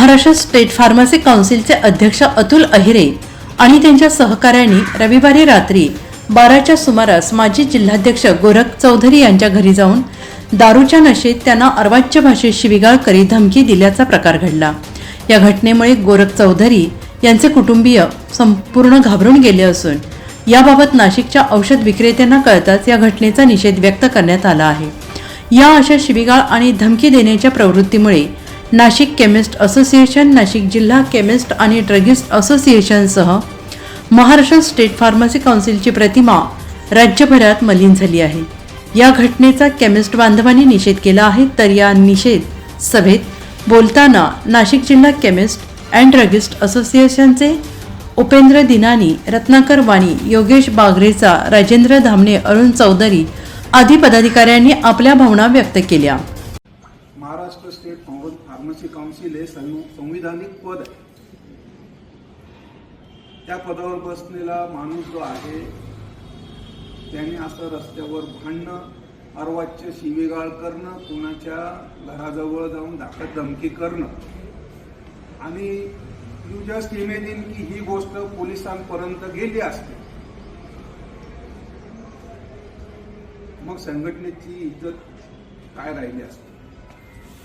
Maharashtra state pharmacy काउन्सिलचे अध्यक्ष अतुल अहिरे आणि त्यांच्या सहकाऱ्यांनी रविवारी रात्री बाराच्या सुमारास माजी जिल्हाध्यक्ष गोरख चौधरी यांच्या घरी जाऊन दारूच्या नशेत त्यांना अर्वाच्य भाषेत शिविगाळ करीत धमकी दिल्याचा प्रकार घडला. या घटनेमुळे गोरख चौधरी यांचे कुटुंबीय संपूर्ण घाबरून गेले असून याबाबत नाशिकच्या औषध विक्रेत्यांना कळताच या घटनेचा निषेध व्यक्त करण्यात आला आहे. या अशा शिबिगाळ आणि धमकी देण्याच्या प्रवृत्तीमुळे नाशिक केमिस्ट असोसिएशन नाशिक जिल्हा केमिस्ट आणि ड्रगिस्ट असोसिएशनसह महाराष्ट्र स्टेट फार्मसी काउन्सिलची प्रतिमा राज्यभरात मलिन झाली आहे. या घटनेचा केमिस्ट बांधवांनी निषेध केला आहे तर या निषेध सभेत बोलताना नाशिक जिल्हा केमिस्ट अँड ड्रगिस्ट असोसिएशनचे उपेंद्र दिनानी रत्नाकर वाणी योगेश बागरेचा राजेंद्र धामणे अरुण चौधरी आदी पदाधिकाऱ्यांनी आपल्या भावना व्यक्त केल्या. फार्म- काउन्सिल हे संविधानिक पद आहे. त्या पदावर बसलेला माणूस जो आहे त्याने असं रस्त्यावर भांडणं अर्वाच्य शिवेगाळ करणं कुणाच्या घराजवळ जाऊन धाकट धमकी करणं. आणि यू जस्ट इमेजिन की ही गोष्ट पोलिसांपर्यंत गेली असते. मग संघटनेची इज्जत काय राहिली असते?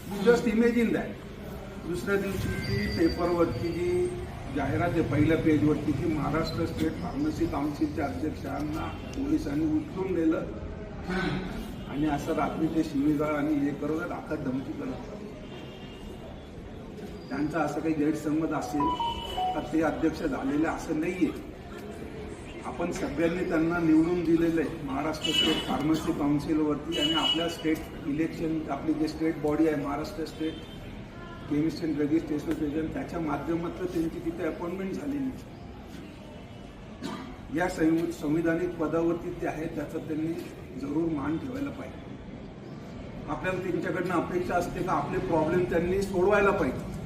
यू जस्ट इमेजिन दॅट दुसऱ्या दिवशी ती पेपरवरती जी जाहिरात आहे पहिल्या पेजवरती की महाराष्ट्र स्टेट फार्मसी काउन्सिलच्या अध्यक्षांना पोलिसांनी उचलून नेलं. आणि असं रात्री ते शिवीगाळ आणि हे करत दाखल धमकी करत त्यांचा असं काही गैरसंमत असेल तर ते अध्यक्ष झालेले असं नाहीये. आपण सगळ्यांनी त्यांना निवडून दिलेलं आहे. महाराष्ट्र स्टेट फार्मसी काउन्सिलवरती आणि आपल्या स्टेट इलेक्शन आपली जे स्टेट बॉडी आहे Maharashtra state chemist and druggist association त्याच्या माध्यमातून त्यांची तिथे अपॉइंटमेंट झालेली आहे. या संवि- संविधानिक पदावरती ते आहेत त्याचा त्यांनी जरूर मान ठेवायला पाहिजे. आपल्याला त्यांच्याकडनं अपेक्षा असते का आपले प्रॉब्लेम त्यांनी सोडवायला पाहिजे.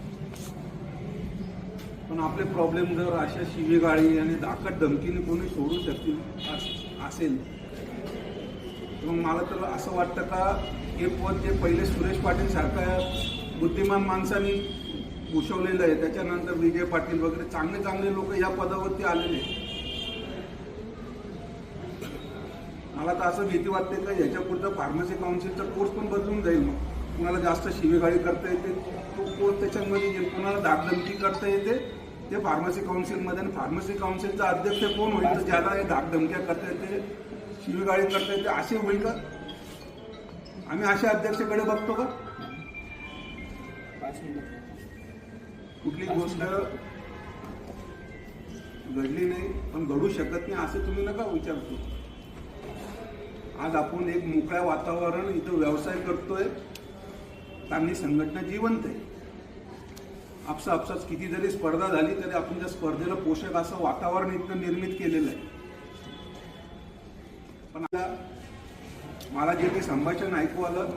पण आपले प्रॉब्लेम जर अशा शिवेगाळी आणि दाखट धमकीने कोणी सोडू शकतील अस- असेल. तर मग मला तर असं वाटतं का हे पद जे पहिले सुरेश पाटील सारख्या बुद्धिमान माणसांनी भूषवलेलं आहे त्याच्यानंतर विजय पाटील वगैरे चांगले चांगले लोक या पदावरती आलेले आहेत. मला तर असं भीती वाटते का याच्या पुढचं फार्मसी काउन्सिलचा कोर्स पण बदलून जाईल मग. कुणाला जास्त शिवेगाळी करता येते तो त्याच्यामध्ये जे कोणाला धाकधमकी करता येते? ते फार्मसी काउन्सिलमध्ये आणि फार्मसी काउन्सिलचा अध्यक्ष कोण होईल? तर ज्याला हे धाकधमक्या करता येते शिवगाळी करता येते असे होईल का? आम्ही अशा अध्यक्षाकडे बघतो का? कुठली गोष्ट घडली नाही पण घडू शकत नाही असं तुम्ही नका विचारतो. आज आपण एक मोकळ्या वातावरण इथं व्यवसाय करतोय. त्यांनी संघटना जिवंत आहे. आपसा आपसाच किती जरी स्पर्धा झाली तरी आपण त्या स्पर्धेला पोषक असं वातावरण इथं निर्मित केलेलं आहे. पण आता मला जे काही संभाषण ऐकू आलं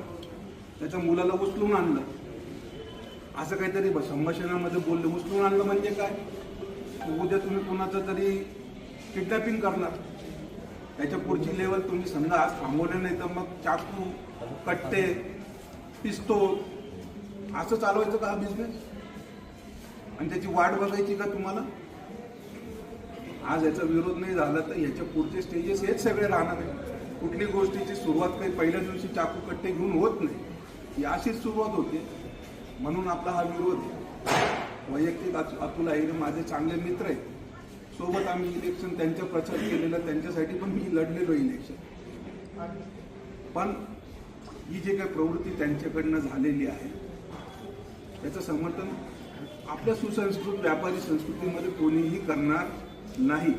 त्याच्या मुलाला उचलून आणलं. असं काहीतरी ब- संभाषणामध्ये बोललं. उचलून आणलं म्हणजे काय? उद्या तुम्ही कोणाचं तरी किडनॅपिंग करणार. त्याच्या पुढची लेवल तुम्ही समजा आज थांबवलं नाही तर मग चाकू कट्टे पिस्तोल असं चालवायचं का हा बिझनेस आणि त्याची वाट बघायची का तुम्हाला? आज याचा विरोध नाही झाला तर याच्या पुढचे स्टेजेस हेच सगळे राहणार आहे कुठली गोष्टीची सुरुवात काही पहिल्या दिवशी चाकू कट्टे घेऊन होत नाही. ही अशीच सुरुवात होते. म्हणून आपला हा विरोध आहे. वैयक्तिक अतुल अहिरे माझे चांगले मित्र आहेत. सोबत आम्ही इलेक्शन त्यांच्या प्रचार केलेलं त्यांच्यासाठी पण मी लढलेलो इलेक्शन पण ही जी काही प्रवृत्ती त्यांच्याकडनं झालेली आहे त्याचं समर्थन आपल्या सुसंस्कृत व्यापारी संस्कृतीमध्ये कोणीही करणार नाही.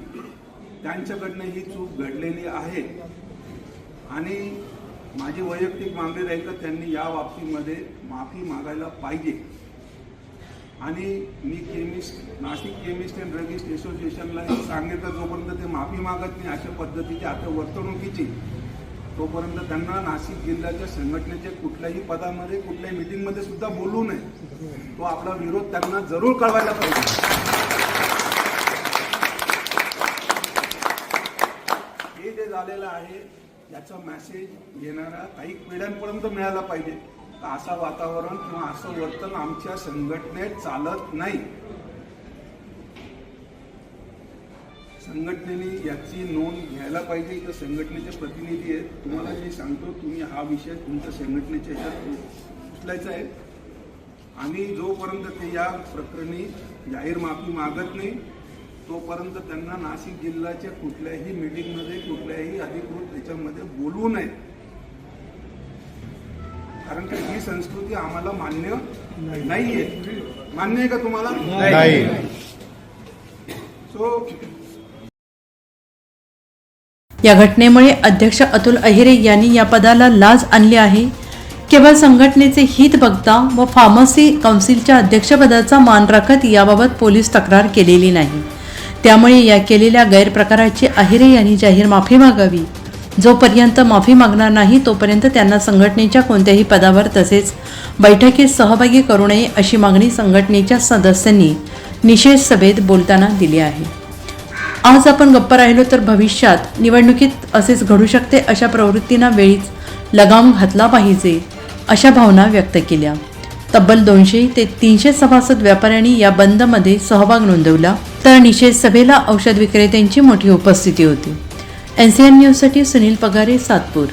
त्यांच्याकडनं ही चूक घडलेली आहे. आणि माझी वैयक्तिक मागणी राहील तर त्यांनी या बाबतीमध्ये माफी मागायला पाहिजे. आणि मी chemist Nashik chemist and druggist असोसिएशनला सांगितलं जोपर्यंत ते माफी मागत नाही अशा पद्धतीची आता वर्तणुकीची तोपर्यंत त्यांना नाशिक जिल्ह्याच्या संघटनेच्या कुठल्याही पदामध्ये कुठल्याही मिटिंगमध्ये सुद्धा बोलू नये. तो आपला विरोध त्यांना जरूर कळवायला पाहिजे. हे जे झालेलं आहे याचा मेसेज येणारा काही पिढ्यांपर्यंत मिळाला पाहिजे. असं वातावरण किंवा असं वर्तन आमच्या संघटनेत चालत नाही. संघटनेने याची नोंद घ्यायला पाहिजे. इथं संघटनेचे प्रतिनिधी आहेत. तुम्हाला मी सांगतो तुम्ही हा विषय तुमच्या संघटनेच्या ह्याच्यात उचलायचा आहे. आणि जोपर्यंत ते या प्रकरणी जाहीर माफी मागत नाही तोपर्यंत त्यांना नाशिक जिल्ह्याच्या कुठल्याही मीटिंगमध्ये कुठल्याही अधिकृत याच्यामध्ये बोलवू नये. कारण की ही संस्कृती आम्हाला मान्य नाहीये. मान्य आहे का तुम्हाला? नाही. सो या घटनेमुळे अध्यक्ष अतुल अहिरे यांनी या पदाला लाज आणली आहे. केवळ संघटनेचे हित बघता व फार्मसी काउन्सिलच्या अध्यक्षपदाचा मान राखत याबाबत पोलीस तक्रार केलेली नाही. त्यामुळे या केलेल्या गैरप्रकाराची अहिरे यांनी जाहीर माफी मागावी. जोपर्यंत माफी मागणार नाही तोपर्यंत त्यांना संघटनेच्या कोणत्याही पदावर तसेच बैठकीत सहभागी करू नये अशी मागणी संघटनेच्या सदस्यांनी निषेध सभेत बोलताना दिली आहे. आज आपण गप्प राहिलो तर भविष्यात निवडणुकीत असेच घडू शकते अशा प्रवृत्तींना वेळीच लगाम घातला पाहिजे अशा भावना व्यक्त केल्या. तब्बल दोनशे ते तीनशे सभासद व्यापाऱ्यांनी या बंदमध्ये सहभाग नोंदवला. तर निषेध सभेला औषध विक्रेत्यांची मोठी उपस्थिती होती. एन सी एन न्यूजसाठी सुनील पगारे सातपूर.